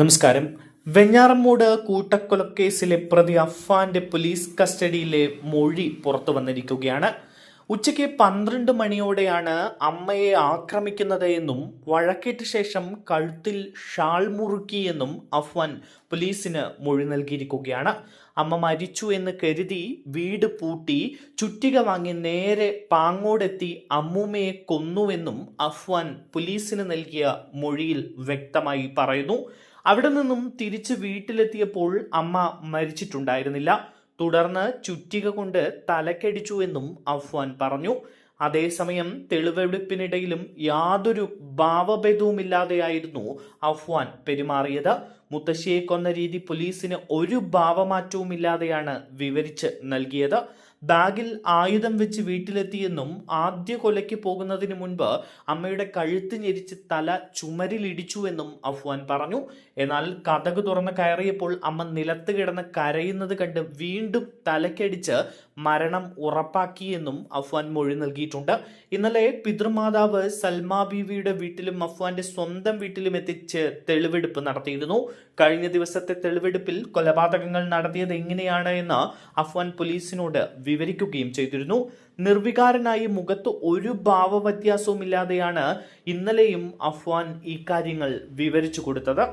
നമസ്കാരം. വെഞ്ഞാറമ്മൂട് കൂട്ടക്കൊലക്കേസിലെ പ്രതി അഫാന്റെ പോലീസ് കസ്റ്റഡിയിലെ മൊഴി പുറത്തു വന്നിരിക്കുകയാണ്. ഉച്ചയ്ക്ക് പന്ത്രണ്ട് മണിയോടെയാണ് അമ്മയെ ആക്രമിക്കുന്നത് എന്നും വഴക്കേറ്റ ശേഷം കഴുത്തിൽ ഷാൾ മുറുക്കിയെന്നും അഫ്വാൻ പോലീസിന് മൊഴി നൽകിയിരിക്കുകയാണ്. അമ്മ മരിച്ചു എന്ന് കരുതി വീട് പൂട്ടി ചുറ്റിക വാങ്ങി നേരെ പാങ്ങോടെത്തി അമ്മൂമ്മയെ കൊന്നുവെന്നും അഫ്വാൻ പോലീസിന് നൽകിയ മൊഴിയിൽ വ്യക്തമായി പറയുന്നു. അവിടെ നിന്നും തിരിച്ച് വീട്ടിലെത്തിയപ്പോൾ അമ്മ മരിച്ചിട്ടുണ്ടായിരുന്നില്ല. തുടർന്ന് ചുറ്റിക കൊണ്ട് തലക്കടിച്ചു എന്നും അഫ്വാൻ പറഞ്ഞു. അതേസമയം തെളിവെടുപ്പിനിടയിലും യാതൊരു ഭാവഭേദവുമില്ലാതെയായിരുന്നു അഫ്വാൻ പെരുമാറിയത്. മുത്തശ്ശിയെ കൊന്ന രീതി പോലീസിന് ഒരു ഭാവമാറ്റവുമില്ലാതെയാണ് വിവരിച്ച് നൽകിയത്. ബാഗിൽ ആയുധം വെച്ച് വീട്ടിലെത്തിയെന്നും ആദ്യ കൊലയ്ക്ക് പോകുന്നതിന് മുൻപ് അമ്മയുടെ കഴുത്ത് ഞെരിച്ച് തല ചുമരിലിടിച്ചുവെന്നും അഫ്വാൻ പറഞ്ഞു. എന്നാൽ കഥക് തുറന്ന് കയറിയപ്പോൾ അമ്മ നിലത്ത് കിടന്ന് കരയുന്നത് കണ്ട് വീണ്ടും തലക്കടിച്ച് മരണം ഉറപ്പാക്കിയെന്നും അഫ്വാൻ മൊഴി നൽകിയിട്ടുണ്ട്. ഇന്നലെ പിതൃമാതാവ് സൽമാ ബീവിയുടെ വീട്ടിലും അഫ്വാന്റെ സ്വന്തം വീട്ടിലും എത്തിച്ച് തെളിവെടുപ്പ് നടത്തിയിരുന്നു. കഴിഞ്ഞ ദിവസത്തെ തെളിവെടുപ്പിൽ കൊലപാതകങ്ങൾ നടത്തിയത് എങ്ങനെയാണ് എന്ന് അഫ്വാൻ പോലീസിനോട് വിവരിക്കുകയും ചെയ്തിരുന്നു. നിർവികാരനായി മുഖത്ത് ഒരു ഭാവവ്യത്യാസവും ഇല്ലാതെയാണ് ഇന്നലെയും അഫ്വാൻ ഈ കാര്യങ്ങൾ വിവരിച്ചു കൊടുത്തത്.